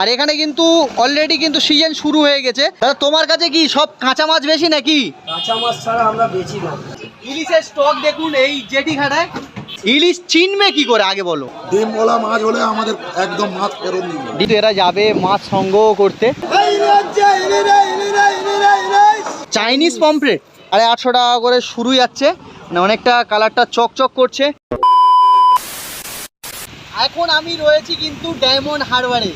আর এখানে কিন্তু অলরেডি কিন্তু সিজন শুরু হয়ে গেছে। দাদা তোমার কাছে কি সব কাঁচা মাছ বেশি নাকি? কাঁচা মাছ ছাড়া আমরা বেচি না। ইলিশের স্টক দেখুন এই জেটি ঘাটায় ইলিশ চিনবে কি করে আগে বলো। ডিমওয়ালা মাছ হলে আমাদের একদম মাছ ফেরত দিবে কিন্তু এরা যাবে মাছ সংগ্রহ করতে। চাইনিজ পমফ্রেট আরে আটশো টাকা করে শুরু যাচ্ছে। মানে অনেকটা কালারটা চকচক করছে। এখন আমি রয়েছি কিন্তু ডায়মন্ড হারবারে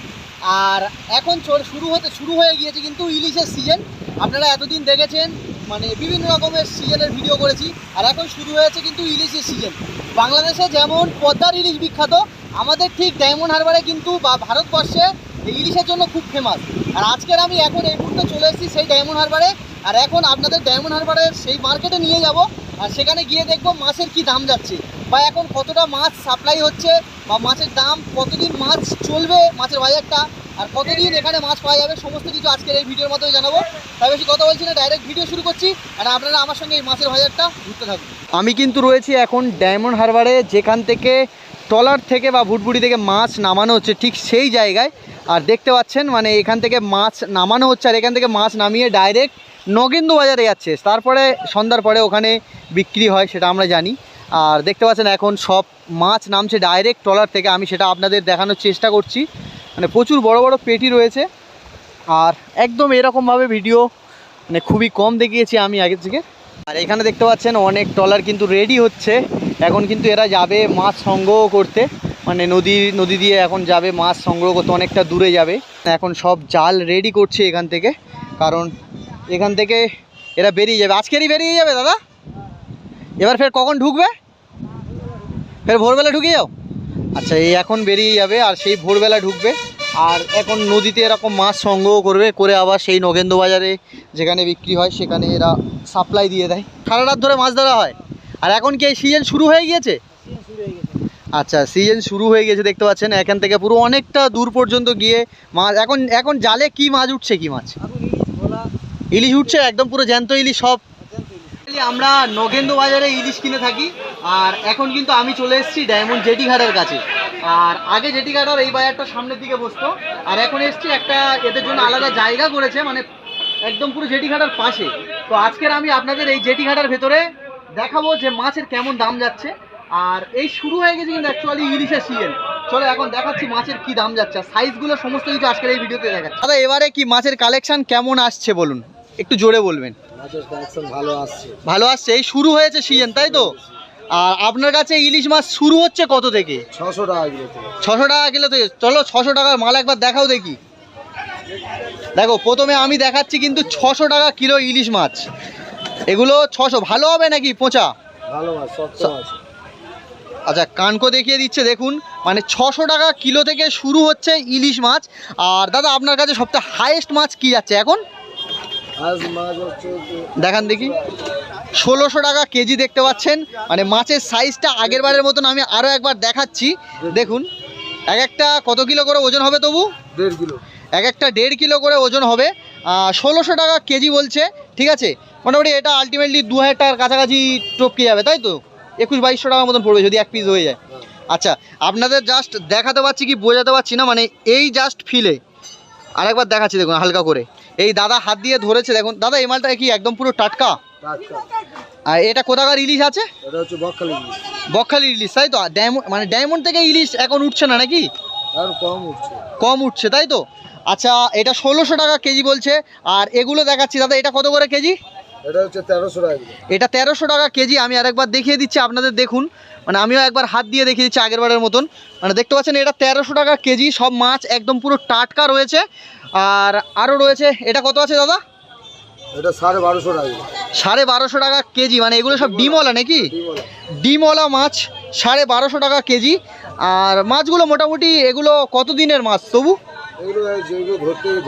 আর এখন শুরু হতে শুরু হয়ে গিয়েছে কিন্তু ইলিশের সিজন আপনারা এতদিন দেখেছেন মানে বিভিন্ন রকমের সিজনের ভিডিও করেছি, আর এখন শুরু হয়েছে কিন্তু ইলিশের সিজন বাংলাদেশে যেমন পদ্মার ইলিশ বিখ্যাত, আমাদের ঠিক ডায়মন্ড হারবারে কিন্তু বা ভারতবর্ষে ইলিশের জন্য খুব ফেমাস আর আজকের আমি এখন এই মুহূর্তে চলে এসেছি সেই ডায়মন্ড হারবারে, আর এখন আপনাদের ডায়মন্ড হারবারের সেই মার্কেটে নিয়ে যাব, আর সেখানে গিয়ে দেখব মাছের কি দাম যাচ্ছে, বা এখন কতটা মাছ সাপ্লাই হচ্ছে, বা মাছের দাম, কতদিন মাছ চলবে মাছের বাজারটা আর কতদিন এখানে মাছ পাওয়া যাবে, সমস্ত কিছু আজকের এই ভিডিওর মাধ্যমে জানাব। তাই বেশি কথা বলছি না ডাইরেক্ট ভিডিও শুরু করছি। আর আপনারা আমার সঙ্গে এই মাছের বাজারটা ঘুরতে থাকুন। আমি কিন্তু রয়েছি এখন ডায়মন্ড হারবারে, যেখান থেকে ট্রলার থেকে বা ভুটভুটি থেকে মাছ নামানো হচ্ছে ঠিক সেই জায়গায়। আর দেখতে পাচ্ছেন মানে এখান থেকে মাছ নামানো হচ্ছে, আর এখান থেকে মাছ নামিয়ে ডাইরেক্ট নগেন্দ্র বাজারে যাচ্ছে। তারপরে, সন্ধ্যার পরে ওখানে বিক্রি হয়, সেটা আমরা জানি। আর দেখতে পাচ্ছেন, এখন সব মাছ নামছে ডাইরেক্ট ট্রলার থেকে। আমি সেটা আপনাদের দেখানোর চেষ্টা করছি। মানে প্রচুর বড় বড় পেটি রয়েছে। আর একদম এরকমভাবে ভিডিও মানে খুবই কম দেখিয়েছি আমি আগের থেকে। আর এখানে দেখতে পাচ্ছেন অনেক ট্রলার কিন্তু রেডি হচ্ছে। এখন কিন্তু এরা যাবে মাছ সংগ্রহ করতে। মানে নদী নদী দিয়ে এখন যাবে মাছ সংগ্রহ করতে, অনেকটা দূরে যাবে। এখন সব জাল রেডি করছে এখান থেকে। কারণ এখান থেকে এরা বেরিয়ে যাবে। আজকেরই বেরিয়ে যাবে দাদা? এবার ফের কখন ঢুকবে? ফের ভোরবেলা ঢুকে যাও? আচ্ছা এই এখন বেরিয়ে যাবে আর সেই ভোরবেলা ঢুকবে। আর এখন নদীতে এরকম মাছ সংগ্রহ করবে করে আবার সেই নগেন্দ্র বাজারে যেখানে বিক্রি হয় সেখানে এরা সাপ্লাই দিয়ে দেয়। সারা রাত ধরে মাছ ধরা হয়। আর এখন কি এই সিজন শুরু হয়ে গিয়েছে? আচ্ছা সিজন শুরু হয়ে গেছে দেখতে পাচ্ছেন এখান থেকে পুরো অনেকটা দূর পর্যন্ত গিয়ে মাছ এখন এখন জালে কি মাছ উঠছে কি মাছ? ইলিশ উঠছে একদম পুরো জ্যান্ত ইলিশ সব। আমরা নগেন্দ্র বাজারে ইলিশ কিনে থাকি, আর এখন কিন্তু আমি চলে এসেছি ডায়মন্ড জেটি ঘাটের কাছে। আর আগে জেটি ঘাটার এই বাজারটা সামনের দিকে বসতো, আর এখন এসেছি একটা এদের জন্য আলাদা জায়গা করেছে মানে একদম পুরো জেটি ঘাটার পাশে। তো আজকের আমি আপনাদের এই জেটি ঘাটার ভেতরে দেখাবো যে মাছের কেমন দাম যাচ্ছে, আর এই শুরু হয়ে গেছে কিন্তু অ্যাকচুয়ালি ইলিশের সিজন চলো এখন দেখাচ্ছি মাছের কি দাম যাচ্ছে সাইজগুলো সমস্ত কিছু আজকের এই ভিডিওতে দেখাচ্ছি। দাদা এবারে কি মাছের কালেকশন কেমন আসছে বলুন? একটু জোরে বলবেন। ভালো আসছে। ভালো আসছে এই শুরু হয়েছে সিজন তাই তো? আর আপনার কাছে ইলিশ মাছ শুরু হচ্ছে কত থেকে? ছশো টাকা কিলো থেকে। ছশো টাকা কিলো থেকে। চলো ছশো টাকার মাল একবার দেখাও দেখি। দেখো প্রথমে আমি দেখাচ্ছি কিন্তু ছশো টাকা কিলো ইলিশ মাছ। এগুলো ছশো ভালো হবে নাকি পচা? ভালো আচ্ছা কানকো দেখিয়ে দিচ্ছে দেখুন। মানে ছশো টাকা কিলো থেকে শুরু হচ্ছে ইলিশ মাছ। আর দাদা আপনার কাছে সবথেকে হাইয়েস্ট মাছ কি যাচ্ছে এখন? দেখান দেখি। ষোলোশো টাকা কেজি দেখতে পাচ্ছেন। মানে মাছের সাইজটা আগের বারের মতন আমি আরও একবার দেখাচ্ছি। দেখুন এক একটা কত কিলো করে ওজন হবে তবু? দেড় কিলো। এক একটা দেড় কিলো করে ওজন হবে। ষোলোশো টাকা কেজি বলছে ঠিক আছে? মোটামুটি এটা আলটিমেটলি দু হাজার টাকার কাছাকাছি টপকে যাবে তাই তো? একুশ বাইশশো টাকার মতন পড়বে যদি এক পিস হয়ে যায়। আচ্ছা আপনাদের জাস্ট দেখাতে পারছি কি বোঝাতে পারছি না মানে এই জাস্ট ফিলে আরেকবার দেখাচ্ছি দেখুন হালকা করে। এই দাদা হাত দিয়ে ধরেছে দেখুন। দাদা এই মালটা কি একদম পুরো টাটকা? আর এটা কোথাকার ইলিশ আছে? বকখালি ইলিশ। তাই তো? ডায়মন্ড মানে ডায়মন্ড থেকে ইলিশ এখন উঠছে না নাকি? কম উঠছে। কম উঠছে তাই তো? আচ্ছা এটা ষোলোশো টাকা কেজি বলছে আর এগুলো দেখাচ্ছি। দাদা এটা কত করে কেজি? এটা হচ্ছে তেরোশো টাকা এটা তেরোশো টাকা কেজি আমি আরেকবার দেখিয়ে দিচ্ছি আপনাদের দেখুন। মানে আমিও একবার হাত দিয়ে দেখিয়ে দিচ্ছি আগের বারের মতন। মানে দেখতে পাচ্ছেন এটা তেরোশো টাকা কেজি সব মাছ একদম পুরো টাটকা রয়েছে। আর আরও রয়েছে এটা কত আছে দাদা? এটা সাড়ে বারোশো টাকা সাড়ে বারোশো টাকা কেজি মানে এগুলো সব ডিমওয়ালা নাকি? ডিমওয়ালা। ডিমওয়ালা মাছ সাড়ে বারোশো টাকা কেজি। আর মাছগুলো মোটামুটি এগুলো কত দিনের মাছ তবু?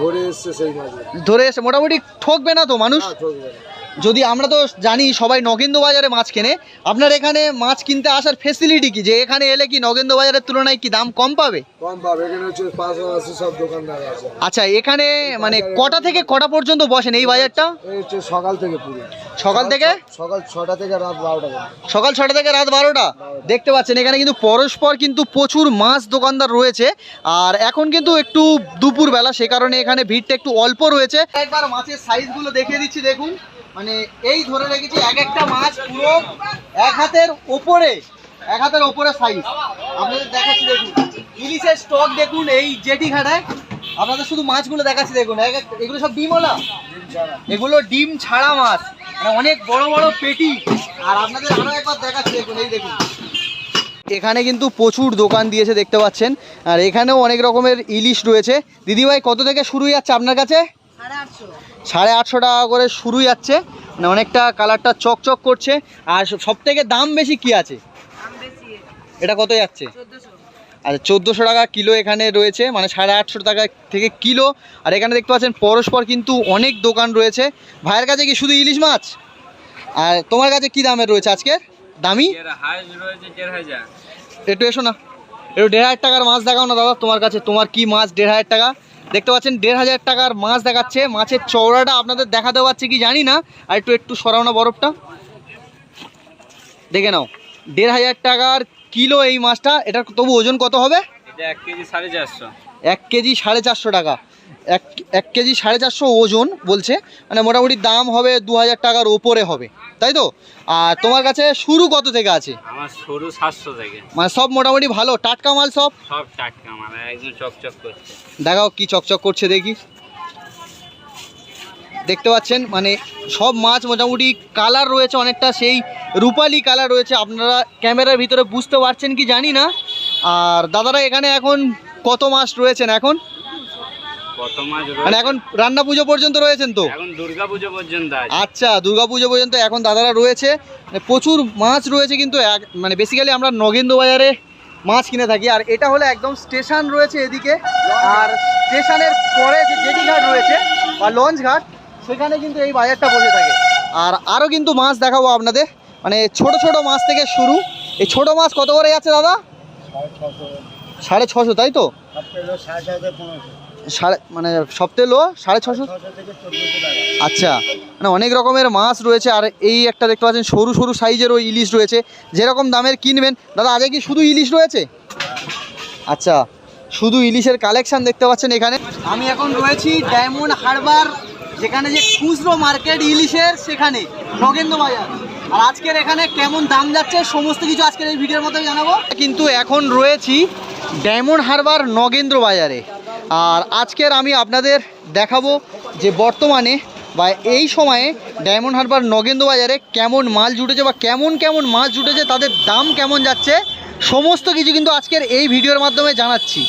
ধরে এসছে সেই মাছ ধরে এসে মোটামুটি ঠকবে না তো মানুষ? ঠকবে না। যদি আমরা তো জানি সবাই নগেন্দ্র বাজারে মাছ কেনে আপনার এখানে মাছ কিনতে আসার ফেসিলিটি কি? যে এখানে এলে কি নগেন্দ্র বাজারের তুলনায় কি দাম কম পাবে? কম পাবে এখানে হচ্ছে পাশাপাশি সব দোকানদার আছে। আচ্ছা এখানে মানে কটা থেকে কটা পর্যন্ত বসেন এই বাজারটা? হচ্ছে সকাল থেকে পুরো। সকাল থেকে? সকাল ছটা থেকে রাত বারোটা সকাল ছটা থেকে রাত বারোটা? দেখতে পাচ্ছেন এখানে কিন্তু পরস্পর কিন্তু প্রচুর মাছ দোকানদার রয়েছে। আর এখন কিন্তু একটু দুপুর বেলা সে কারণে এখানে ভিড়টা একটু অল্প রয়েছে। একবার মাছের সাইজগুলো দেখিয়ে দিচ্ছি দেখুন। মানে এই ধরে রেখেছি এক একটা মাছ পুরো এক হাতের ওপরে, এক হাতের ওপরে সাইজ আপনাদের দেখাচ্ছি দেখুন। ইলিশের স্টক দেখুন এই জেটি ঘাটায়। আপনাদের শুধু মাছগুলো দেখাচ্ছি দেখুন। এক এগুলো সব ডিমওয়ালা? এগুলো ডিম ছাড়া মাছ। মানে অনেক বড় বড় পেটি। আর আপনাদের আরও একবার দেখাচ্ছি দেখুন, এই দেখুন। এখানে কিন্তু প্রচুর দোকান দিয়েছে, দেখতে পাচ্ছেন। আর এখানেও অনেক রকমের ইলিশ রয়েছে। দিদিভাই, কত থেকে শুরু যাচ্ছে আপনার কাছে? সাড়ে আটশো টাকা করে শুরু যাচ্ছে। মানে অনেকটা কালারটা চকচক করছে। আর সব থেকে দাম বেশি কি আছে? এটা কত যাচ্ছে? আচ্ছা চোদ্দোশো টাকা কিলো এখানে রয়েছে। মানে সাড়ে আটশো টাকা থেকে কিলো। আর এখানে দেখতে পাচ্ছেন পরস্পর কিন্তু অনেক দোকান রয়েছে। ভাইয়ের কাছে কি শুধু ইলিশ মাছ? আর তোমার কাছে কি দামের রয়েছে আজকের? দামি? একটু এসো না। একটু দেড় হাজার টাকার মাছ দেখাও না দাদা তোমার কাছে। তোমার কি মাছ দেড় হাজার টাকা? দেখতে পাচ্ছেন দেড় হাজার টাকার মাছ দেখাচ্ছে। মাছের চওড়াটা আপনাদের দেখাতে পারছে কি জানি না আর একটু একটু সরাও না বরফটা। দেখে নাও দেড় হাজার টাকার কিলো এই মাছটা এটার তবু ওজন কত হবে? এক কেজি সাড়ে চারশো। এক কেজি সাড়ে চারশো টাকা। এক এক কেজি সাড়ে চারশো ওজন বলছে। মানে মোটামুটি দাম হবে দু হাজার টাকার ওপরে হবে। তাই তো? আর তোমার কাছে শুরু কত থেকে আছে? আমার সরু সাতশো থেকে। মানে সব মোটামুটি ভালো? টাটকা মাল সব? সব টাটকা মাল একদম চকচক করছে। দেখাও কি চকচক করছে দেখি। দেখতে পাচ্ছেন মানে সব মাছ মোটামুটি কালার রয়েছে অনেকটা সেই রূপালি কালার রয়েছে। আপনারা ক্যামেরার ভিতরে বুঝতে পারছেন কি জানি না। আর দাদারা এখানে এখন কত মাছ রয়েছেন এখন? কত মাছ মানে এখন রান্না পুজো পর্যন্ত রয়েছেন তো? এখন দুর্গা পুজো পর্যন্ত আছে। আচ্ছা দুর্গাপুজো পর্যন্ত এখন দাদারা রয়েছে। মানে প্রচুর মাছ রয়েছে কিন্তু এক- মানে বেসিক্যালি আমরা নগেন্দ্র বাজারে মাছ কিনে থাকি। আর এটা হলো একদম স্টেশন রয়েছে এদিকে। আর স্টেশনের পরে যে জেটি ঘাট রয়েছে বা লঞ্চ ঘাট সেখানে কিন্তু এই বাজারটা বসে থাকে। আর আরও কিন্তু মাছ দেখাবো আপনাদের। মানে ছোট ছোট মাছ থেকে শুরু। এই ছোট মাছ কত করে যাচ্ছে দাদা? সাড়ে ছশো। তাই তো? সাড়ে মানে সপ্তাহে লো সাড়ে ছশো? আচ্ছা। মানে অনেক রকমের মাছ রয়েছে, আর এই একটা দেখতে পাচ্ছেন, সরু সরু সাইজেরও ইলিশ রয়েছে। যেরকম দামের কিনবেন। দাদা, আগে কি শুধু ইলিশ রয়েছে? আচ্ছা শুধু ইলিশের কালেকশান দেখতে পাচ্ছেন এখানে। আমি এখন রয়েছি ডায়মন্ড হারবার, যেখানে যে খুচরো মার্কেট ইলিশের, সেখানে, নগেন্দ্র বাজার। আর আজকের এখানে কেমন দাম যাচ্ছে, সমস্ত কিছু আজকের এই ভিডিওর মধ্যে জানাব। কিন্তু এখন রয়েছি ডায়মন্ড হারবার নগেন্দ্র বাজারে। আর আজকের আমি আপনাদের দেখাবো যে বর্তমানে বা এই সময়ে ডায়মন্ড হারবার নগেন্দ্র বাজারে কেমন মাল জুটেছে বা কেমন কেমন মাল জুটেছে, তাদের দাম কেমন যাচ্ছে, সমস্ত কিছু কিন্তু আজকের এই ভিডিওর মাধ্যমে জানাচ্ছি।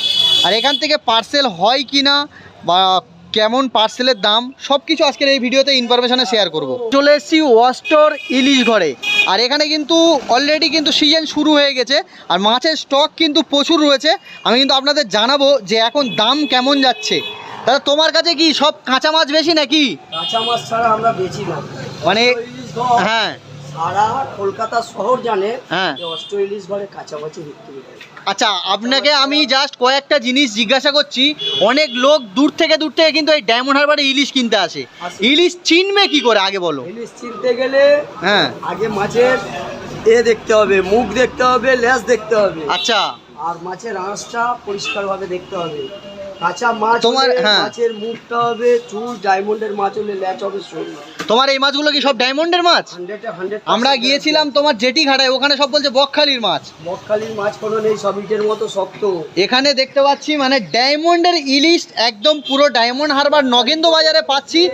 আর এখান থেকে পার্সেল হয় কি না বা কেমন পার্সেলের দাম সব কিছু আজকের এই ভিডিওতে ইনফরমেশানে শেয়ার করব। চলে এসেছি ওয়াস্টর ইলিশ ঘরে। আর এখানে কিন্তু অলরেডি কিন্তু সিজন শুরু হয়ে গেছে আর মাছের স্টক কিন্তু প্রচুর রয়েছে। আমি কিন্তু আপনাদের জানাব যে এখন দাম কেমন যাচ্ছে। দাদা তোমার কাছে কি সব কাঁচা মাছ বেশি নাকি? কাঁচা মাছ ছাড়া আমরা বেশি না। মানে হ্যাঁ। সারা কলকাতা শহর জানে হ্যাঁ। ইলিশ ঘরে কাঁচা মাছই বিক্রি করে আচ্ছা আপনাকে আমি জাস্ট কয়েকটা জিনিস জিজ্ঞাসা করছি। অনেক লোক দূর থেকে দূর থেকে কিন্তু এই ডায়মন্ড হারবারে ইলিশ কিনতে আসে। ইলিশ চিনবে কি করে আগে বলো? ইলিশ চিনতে গেলে হ্যাঁ। আগে মাছের এ দেখতে হবে মুখ দেখতে হবে লেজ দেখতে হবে। আচ্ছা। আর মাছের আঁশটা পরিষ্কারভাবে দেখতে হবে। কাঁচা মাছ তোমার- হ্যাঁ। মাছের মুখটা হবে চুল ডায়মন্ডের মাছ হলে ল্যাচ হবে সরু। তোমার এই মাছগুলো কি সব ডায়মন্ডের মাছ? আমরা গিয়েছিলাম তোমার জেটি ঘাটায় ওখানে সব বলছে বকখালির মাছ। মক্কালির মাছ কোনো নেই সব ইটের মতো শক্ত। এখানে দেখতে পাচ্ছি মানে ডায়মন্ডের ইলিশ একদম পুরো ডায়মন্ড হারবার নগেন্দ্র বাজারে পাচ্ছি।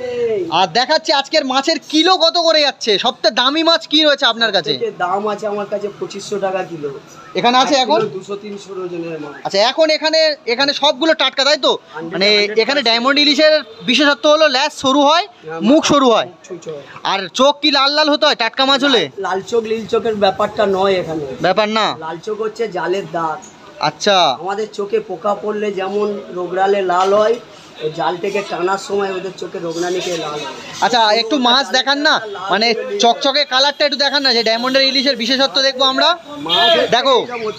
আর দেখাচ্ছি আজকের মাছের কিলো কত করে যাচ্ছে সবচেয়ে দামি মাছ কি রয়েছে আপনার কাছে? দাম আছে আমার কাছে পঁচিশশো টাকা কিলো। এখানে আছে এখন? দুশো তিনশো আচ্ছা এখন এখানে এখানে সবগুলো টাটকা তাই তো? মানে এখানে ডায়মন্ড ইলিশের বিশেষত্ব হলো ল্যাস সরু হয় মুখ সরু হয়। আর চোখ কি লাল লাল হতে হয় টাটকা মাছ হলে? লাল চোখ নীল চোখের ব্যাপারটা নয় এখানে। ব্যাপার না। লাল চোখ হচ্ছে জালের দাগ। আচ্ছা। আমাদের চোখে পোকা পড়লে যেমন রোগরালে লাল হয় জাল থেকে টানার সময় ওদের চোখে রোগনানিকে লাল। আচ্ছা একটু মাছ দেখান না। মানে চকচকে কালারটা একটু দেখান না যে ডায়মন্ডের ইলিশের বিশেষত্ব দেখব আমরা। দেখো।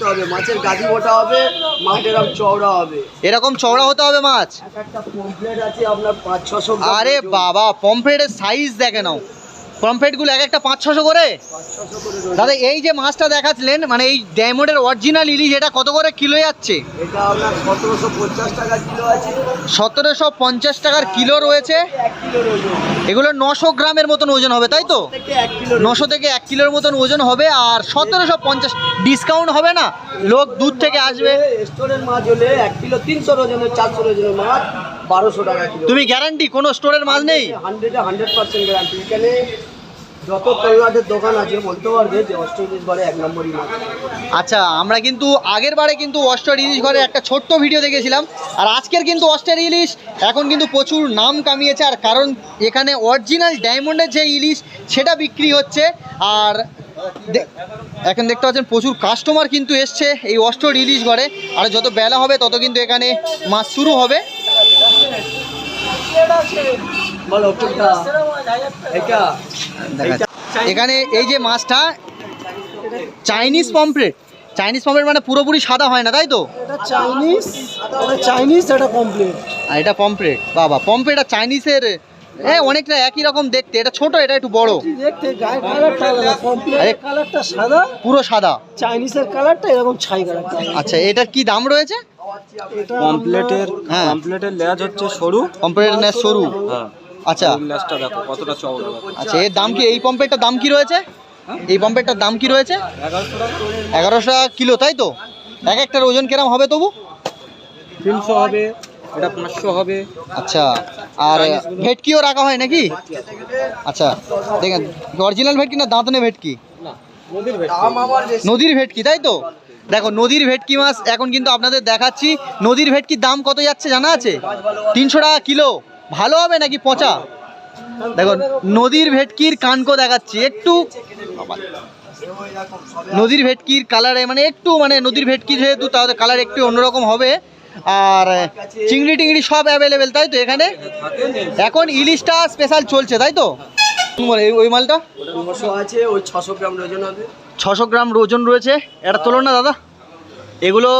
হবে মাছের গাদি মোটা হবে মাছ এরকম চওড়া হবে। এরকম চওড়া হতে হবে মাছ? একটা পমপ্লেট আছে আপনার পাঁচ ছশো আরে বাবা পমফ্রেটের সাইজ দেখে নাও। পমফ্রেটগুলো এক একটা পাঁচ ছশো করে। দাদা এই যে মাছটা দেখাচ্ছিলেন মানে এই ডায়মন্ডের অরিজিনাল ইলিশ এটা কত করে কিলো যাচ্ছে? সতেরোশো পঞ্চাশ টাকার কিলো রয়েছে। এগুলো নশো গ্রামের মতন ওজন হবে তাই তো? নশো থেকে এক কিলোর মতন ওজন হবে আর সতেরোশো পঞ্চাশ ডিসকাউন্ট হবে না? লোক দূর থেকে আসবে। স্টোরের মাছ হলে এক কিলো তিনশো ওজনের চারশো ওজনের মাছ। বারোশো টাকা কিলো। তুমি গ্যারান্টি কোনো স্টোরের মাল নেই? হান্ড্রেডে হান্ড্রেড পার্সেন্ট গ্যারান্টি এখানে যত তৈলাটের দোকান আছে বলতে পারবে যে অস্ট্রেলিশ ঘরে এক নম্বরই মাছ আচ্ছা আমরা কিন্তু আগের বারে কিন্তু ইলিশ ঘরে একটা ছোট্ট ভিডিও দেখেছিলাম আর আজকের কিন্তু অস্টার ইলিশ এখন কিন্তু প্রচুর নাম কামিয়েছে আর কারণ এখানে অরিজিনাল ডায়মন্ডের যে ইলিশ সেটা বিক্রি হচ্ছে আর এখন দেখতে পাচ্ছেন প্রচুর কাস্টমার কিন্তু এসছে এই অস্টর ইলিশ ঘরে আর যত বেলা হবে তত কিন্তু এখানে মাছ শুরু হবে। বলো দেখা যাচ্ছে। এখানে এই যে মাছটা চাইনিজ পমফ্রেট চাইনিজ পমফ্রেট মানে পুরোপুরি সাদা হয় না তাই তো? এটা চাইনিজ এটা চাইনিজ এটা কমপ্লিট আর এটা পমফ্রেট বাবা পমফ্রেট আর চাইনিজের এ অনেকটা একই রকম দেখতে। এটা ছোট এটা একটু বড়। দেখতে গায়ের কালারটা আলাদা। আরে- কালারটা সাদা। পুরো সাদা। চাইনিজের কালারটা এরকম ছাই কালারটা আচ্ছা এটার কি দাম রয়েছে? হ্যাঁ। পমপ্লেটের লেজ হচ্ছে সরু। পমফ্রেটের ন্যাস সরু? হ্যাঁ। আচ্ছা। লেজটা দেখো কতটা চওড়া আচ্ছা এর দাম কি এই পম্পেটটার দাম কি রয়েছে? এই পম্পেটটার দাম কি রয়েছে? এগারোশো টাকা কিলো তাই তো? এক একটার ওজন কিরম হবে তবু? তিনশো হবে এটা পাঁচশো হবে। আচ্ছা আর ভেটকিও রাখা হয় নাকি? আচ্ছা দেখেন অরিজিনাল ভেটকি না দাঁতনে ভেটকি? নদীর ভেটকি। নদীর ভেটকি তাই তো? দেখো, নদীর ভেটকি মাছ এখন কিন্তু আপনাদের দেখাচ্ছি। নদীর ভেটকির দাম কত যাচ্ছে জানা আছে? তিনশো টাকা কিলো। ভালো হবে নাকি পচা? দেখো, নদীর ভেটকির কানকো দেখাচ্ছি। একটু নদীর ভেটকির কালারে মানে একটু মানে নদীর ভেটকি যেহেতু তাদের কালার একটু অন্যরকম হবে। আর চিংড়ি টিংড়ি সব অ্যাভেলেবেল তাই তো এখানে? এখন ইলিশটা স্পেশাল চলছে, তাই তো? ওই মালটা? ছশো গ্রাম ওজন হবে। ছশো গ্রাম ওজন রয়েছে। এটা তোলো না, দাদা? এগুলো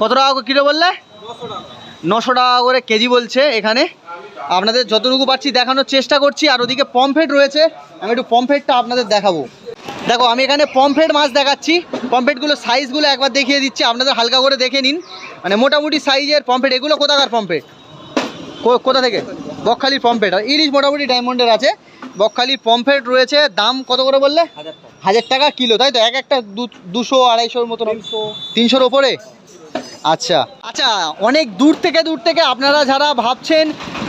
কত টাকা করে কিলো বললে? নশো টাকা করে কেজি বলছে এখানে। আপনাদের যতটুকু পারছি দেখানোর চেষ্টা করছি, আর ওদিকে পমফ্রেট রয়েছে। আমি একটু পমফ্রেটটা আপনাদের দেখাবো। দেখো, আমি এখানে পমফ্রেট মাছ দেখাচ্ছি। পমফ্রেটগুলো সাইজগুলো একবার দেখিয়ে দিচ্ছি। আপনাদের হালকা করে দেখে নিন। মানে মোটামুটি সাইজের পমফ্রেট। এগুলো কোথাকার পমফ্রেট? কোথা থেকে? বকখালির পমফ্রেট। আর ইলিশ মোটামুটি ডায়মন্ডের আছে। বকখালির পমফ্রেট রয়েছে। দাম কত করে বললে? হাজার টাকা কিলো তাই তো? এক একটা দুশো আড়াইশোর মতো তিনশোর ওপরে? আচ্ছা। আচ্ছা অনেক দূর থেকে দূর থেকে আপনারা যারা ভাবছেন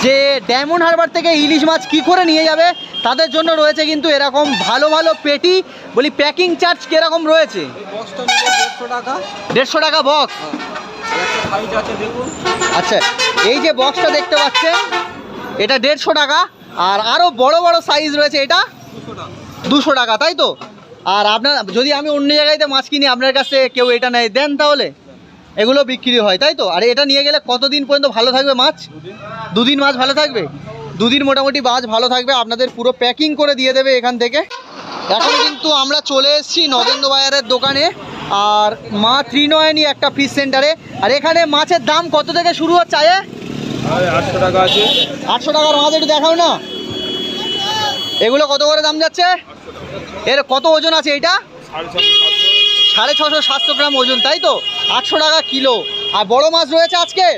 যে ডায়মন্ড হারবার থেকে ইলিশ মাছ কি করে নিয়ে যাবে তাদের জন্য রয়েছে কিন্তু এরকম ভালো ভালো পেটি। বলি প্যাকিং চার্জ কীরকম রয়েছে? দেড়শো টাকা বক্স আচ্ছা এই যে বক্সটা দেখতে পাচ্ছেন এটা দেড়শো টাকা। আর আরও বড় বড় সাইজ রয়েছে এটা? দুশো টাকা তাই তো? আর আপনার যদি আমি অন্য জায়গায়তে মাছ কিনি আপনার কাছে কেউ এটা নেয় দেন তাহলে? এগুলো বিক্রি হয় তাই তো? আর এটা নিয়ে গেলে কতদিন পর্যন্ত ভালো থাকবে মাছ? দুদিন মাছ ভালো থাকবে? দুদিন মোটামুটি মাছ ভালো থাকবে আপনাদের পুরো প্যাকিং করে দিয়ে দেবে এখান থেকে। এখন কিন্তু আমরা চলে এসেছি নগেন্দ্র বাজারের দোকানে আর মা ত্রিনয়নী একটা ফিশ সেন্টারে আর এখানে মাছের দাম কত থেকে শুরু হচ্ছে আয়ে? আটশো টাকা আছে। আটশো টাকার মাছ একটু দেখাও না। এগুলো কত করে দাম যাচ্ছে? এর কত ওজন আছে এটা সাড়ে ছশো সাতশো গ্রাম ওজন তাই তো? আটশো টাকা কিলো। আর বড় মাছ রয়েছে আজকের?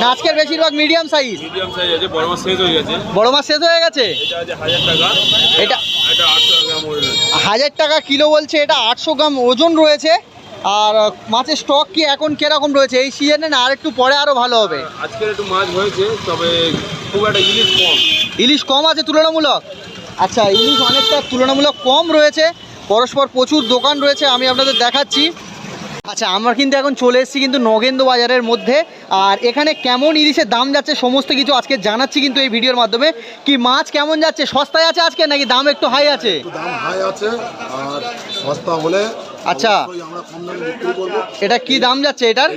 না আজকের বেশিরভাগ মিডিয়াম সাইজ মিডিয়াম সাইজ আছে বড় মাছ শেষ হয়ে গেছে। বড় মাছ শেষ হয়ে গেছে? এটা হাজার টাকা। এটা হাজার কিলো বলছে এটা আটশো গ্রাম ওজন রয়েছে। আর মাছের স্টক কি এখন কীরকম রয়েছে? এই সিজনে না আর একটু পরে আরও ভালো হবে? আজকের একটু মাছ হয়েছে তবে খুব একটা ইলিশ কম। ইলিশ কম আছে তুলনামূলক? আচ্ছা ইলিশ অনেকটা তুলনামূলক কম রয়েছে। পরস্পর প্রচুর দোকান রয়েছে আমি আপনাদের দেখাচ্ছি। আচ্ছা আমরা কিন্তু এখন চলে এসেছি কিন্তু নগেন্দ্র বাজারের মধ্যে। আর এখানে কেমন ইলিশের দাম যাচ্ছে সমস্ত কিছু আজকে জানাচ্ছি কিন্তু এই ভিডিওর মাধ্যমে। কি মাছ কেমন যাচ্ছে? সস্তায় আছে আজকে নাকি দাম একটু হাই আছে? দাম হাই আছে আর সস্তা হলে আচ্ছা। এটা কি দাম যাচ্ছে এটার?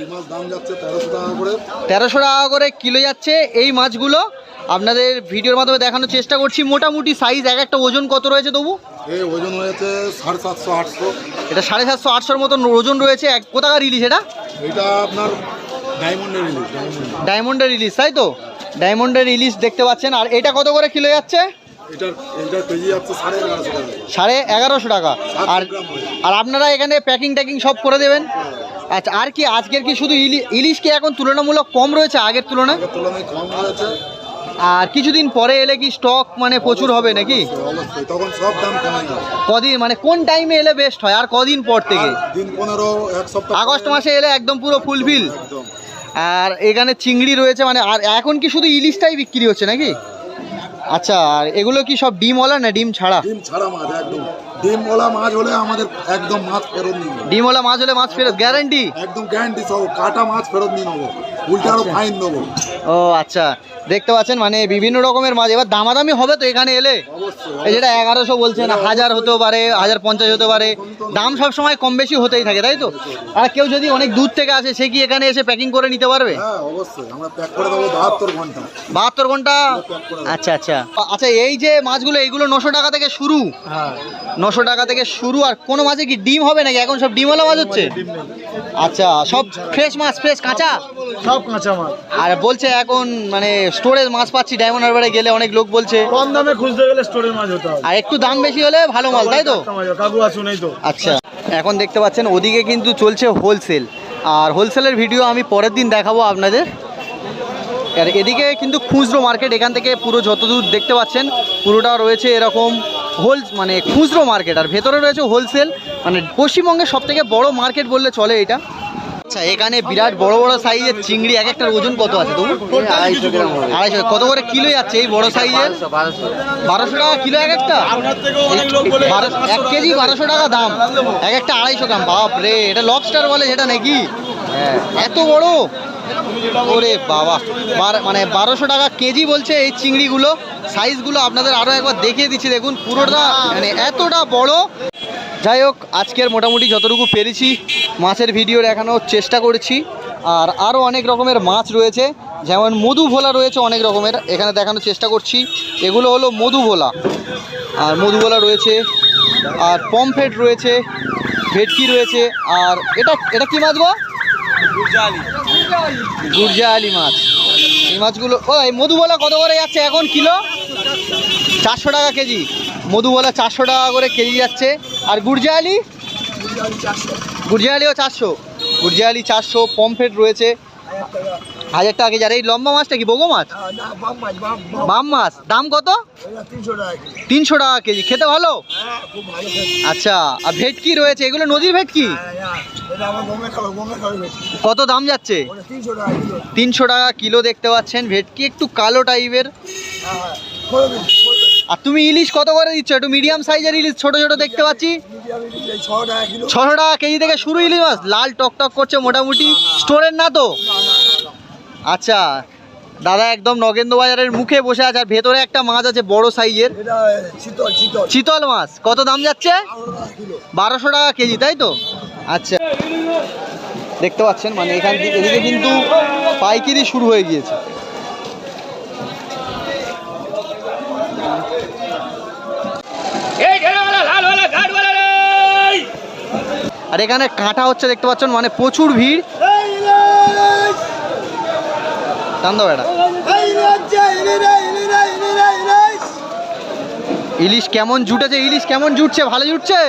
তেরোশো টাকা করে কিলো যাচ্ছে। এই মাছগুলো আপনাদের ভিডিওর মাধ্যমে দেখানোর চেষ্টা করছি। মোটামুটি সাইজ এক একটা ওজন কত রয়েছে তবু? এই ওজন হয়েছে সাড়ে সাতশো আটশো। এটা সাড়ে সাতশো আটশোর মতন ওজন রয়েছে। এক কোথাকার রিলিজ এটা? এটা আপনার ডায়মন্ডের ইলিশ ডায়মন্ডের রিলিজ তাই তো? ডায়মন্ডের রিলিজ দেখতে পাচ্ছেন। আর এটা কত করে কিলো যাচ্ছে? সাড়ে এগারোশো টাকা। আর। আর আপনারা এখানে প্যাকিং ট্যাকিং সব করে দেবেন? আচ্ছা আর কি আজকের কি শুধু ইলি ইলিশ কি এখন তুলনামূলক কম রয়েছে আগের তুলনায়? আর কিছুদিন পরে এলে কি স্টক মানে প্রচুর হবে নাকি? তখন সব দাম কমে যাবে। কদিন মানে কোন টাইমে এলে বেস্ট হয় আর কদিন পর থেকে? দিন পনেরো এক সপ্তাহ আগস্ট মাসে এলে একদম পুরো ফুলফিল আর এখানে চিংড়ি রয়েছে মানে আর এখন কি শুধু ইলিশটাই বিক্রি হচ্ছে নাকি? আচ্ছা আর এগুলো কি সব ডিমওয়ালা না ডিম ছাড়া? ডিম ছাড়া মাছ একদম। ডিমওয়ালা মাছ হলে আমাদের একদম মাছ ফেরত নিয়ে নেব। ডিমওয়ালা মাছ হলে মাছ ফেরত গ্যারান্টি একদম গ্যারান্টি সব কাটা মাছ ফেরত নিয়ে নেব। উল্টে আরও ফাইন দেবো ও আচ্ছা। দেখতে পাচ্ছেন মানে বিভিন্ন রকমের মাছ। এবার দামাদামি হবে তো এখানে এলে? এই যেটা এগারোশো বলছেন হাজার হতেও পারে হাজার পঞ্চাশ হতে পারে। দাম সব সময় কম বেশি হতেই থাকে তাই তো? আর কেউ যদি অনেক দূর থেকে আসে সে কি এখানে এসে প্যাকিং করে নিতে পারবে? হ্যাঁ অবশ্যই। আমরা প্যাক করে দেবো বাহাত্তর ঘণ্টা। বাহাত্তর ঘণ্টা? আচ্ছা আচ্ছা। আচ্ছা এই যে মাছগুলো এইগুলো নশো টাকা থেকে শুরু। নশো টাকা থেকে শুরু আর কোনো মাছে কি ডিম হবে নাকি? এখন সব ডিমওয়ালা মাছ হচ্ছে? আচ্ছা সব ফ্রেশ মাছ ফ্রেশ কাঁচা? সব কাঁচা মাছ। আর বলছে এখন মানে স্টোরেজ মাছ পাচ্ছি ডায়মন্ড হারবারে গেলে অনেক লোক বলছে। কম দামে খুঁজতে গেলে স্টোরের মাছ হতে হবে। আর একটু দাম বেশি হলে ভালো মাল তাই তো? কাকু আসুন এই তো? আচ্ছা এখন দেখতে পাচ্ছেন ওদিকে কিন্তু চলছে হোলসেল আর হোলসেলের ভিডিও আমি পরের দিন দেখাবো আপনাদের। আর এদিকে কিন্তু খুচরো মার্কেট এখান থেকে পুরো যতদূর দেখতে পাচ্ছেন পুরোটা রয়েছে এরকম হোল মানে খুচরো মার্কেট, আর ভেতরে রয়েছে হোলসেল। মানে পশ্চিমবঙ্গের সব থেকে বড় মার্কেট বললে চলে এটা। আচ্ছা এখানে বিরাট বড় বড় সাইজের চিংড়ি, এক একটার ওজন কত আছে তবু। আড়াইশো কত করে কিলো যাচ্ছে এই বড় সাইজের? বারোশো টাকা কিলো এক একটা? এক কেজি বারোশো টাকা দাম। এক একটা আড়াইশো গ্রাম। বাপ রে এটা লবস্টার বলে সেটা নাকি? এত বড়? ওরে বাবা। মানে বারোশো টাকা কেজি বলছে এই চিংড়িগুলো। সাইজগুলো আপনাদের আরও একবার দেখিয়ে দিচ্ছি। দেখুন, পুরোটা মানে এতটা বড়। যাই হোক, আজকের মোটামুটি যতটুকু পেরেছি, মাছের ভিডিও দেখানোর চেষ্টা করেছি। আর আরও অনেক রকমের মাছ রয়েছে। যেমন মধু ভোলা রয়েছে অনেক রকমের। এখানে দেখানোর চেষ্টা করছি। এগুলো হলো মধু ভোলা। আর মধু ভোলা রয়েছে। আর পমফ্রেট রয়েছে। ভেটকি রয়েছে। আর এটা এটা কি মাছ গো? গুরজালি মাছ। এই মাছগুলো, ও, এই মধুবলা কত করে যাচ্ছে এখন কিলো? চারশো টাকা কেজি। মধুবলা চারশো টাকা করে কেজি যাচ্ছে। আর গুরজালি গুরজালিও চারশো। গুরজালি চারশো, পমফ্রেট রয়েছে। হাজার টাকা কেজি আর এই লম্বা মাছটা কি বগো মাছ? বাম মাছ দাম কত? তিনশো টাকা কেজি। খেতে ভালো? আচ্ছা আর ভেটকি রয়েছে। এগুলো নদীর ভেটকি? কত দাম যাচ্ছে? তিনশো টাকা কিলো। দেখতে পাচ্ছেন। ভেটকি একটু কালো টাইপের। আর তুমি ইলিশ কত করে দিচ্ছ? একটু মিডিয়াম সাইজের ইলিশ ছোট ছোট দেখতে পাচ্ছি। ছশো টাকা কেজি থেকে শুরু ইলিশ মাছ। লাল টক টক করছে মোটামুটি। স্টোরের না তো? আচ্ছা দাদা একদম নগেন্দ্র বাজারের মুখে বসে আছে আর ভেতরে একটা মাছ আছে বড় সাইজের। চিতল মাছ। কত দাম যাচ্ছে? বারোশো টাকা কেজি তাই তো? আচ্ছা। দেখতে পাচ্ছেন মানে এখান থেকে এদিকে কিন্তু পাইকারি শুরু হয়ে গিয়েছে। আর এখানে কাঁটা হচ্ছে দেখতে পাচ্ছেন মানে প্রচুর ভিড়। টান দাও এটা ইলিশ কেমন জুটেছে ইলিশ কেমন জুটছে ভালো জুটছে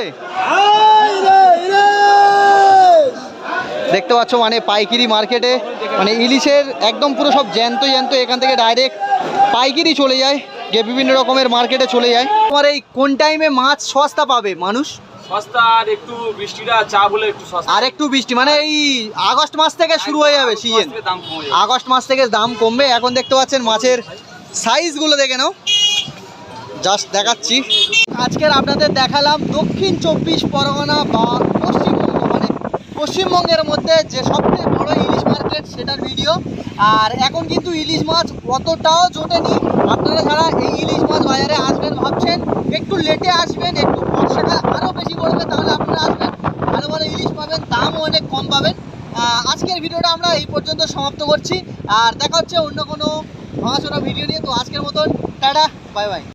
দেখতে পাচ্ছ মানে পাইকিরি মার্কেটে মানে ইলিশের একদম পুরো সব জ্যান্ত জ্যান্ত এখান থেকে ডাইরেক্ট পাইকিরি চলে যায় যে বিভিন্ন রকমের মার্কেটে চলে যায়। তোমার এই কোন টাইমে মাছ সস্তা পাবে মানুষ? সস্তা আর একটু বৃষ্টিটা চা বলে একটু সস্তা। আর একটু বৃষ্টি মানে এই আগস্ট মাস থেকে শুরু হয়ে যাবে সিজন দাম আগস্ট মাস থেকে দাম কমবে। এখন দেখতে পাচ্ছেন মাছের সাইজগুলো দেখে নাও। জাস্ট দেখাচ্ছি। আজকের আপনাদের দেখালাম দক্ষিণ চব্বিশ পরগনা বা পশ্চিমবঙ্গ মানে পশ্চিমবঙ্গের মধ্যে যে সবচেয়ে বড় ইলিশ মার্কেট সেটার ভিডিও আর এখন কিন্তু ইলিশ মাছ অতটাও জোটেনি। আপনারা যারা এই ইলিশ মাছ বাজারে আসবেন ভাবছেন, একটু লেটে আসবেন, একটু বর্ষাকাল আরও বেশি পড়বে, তাহলে আপনারা আসবেন। ভালো ভালো ইলিশ পাবেন, দামও অনেক কম পাবেন। আজকের ভিডিওটা আমরা এই পর্যন্ত সমাপ্ত করছি। আর দেখা হচ্ছে অন্য কোনো ভাঙাচোরা ভিডিও নিয়ে। তো আজকের মতন, টাটা বাই বাই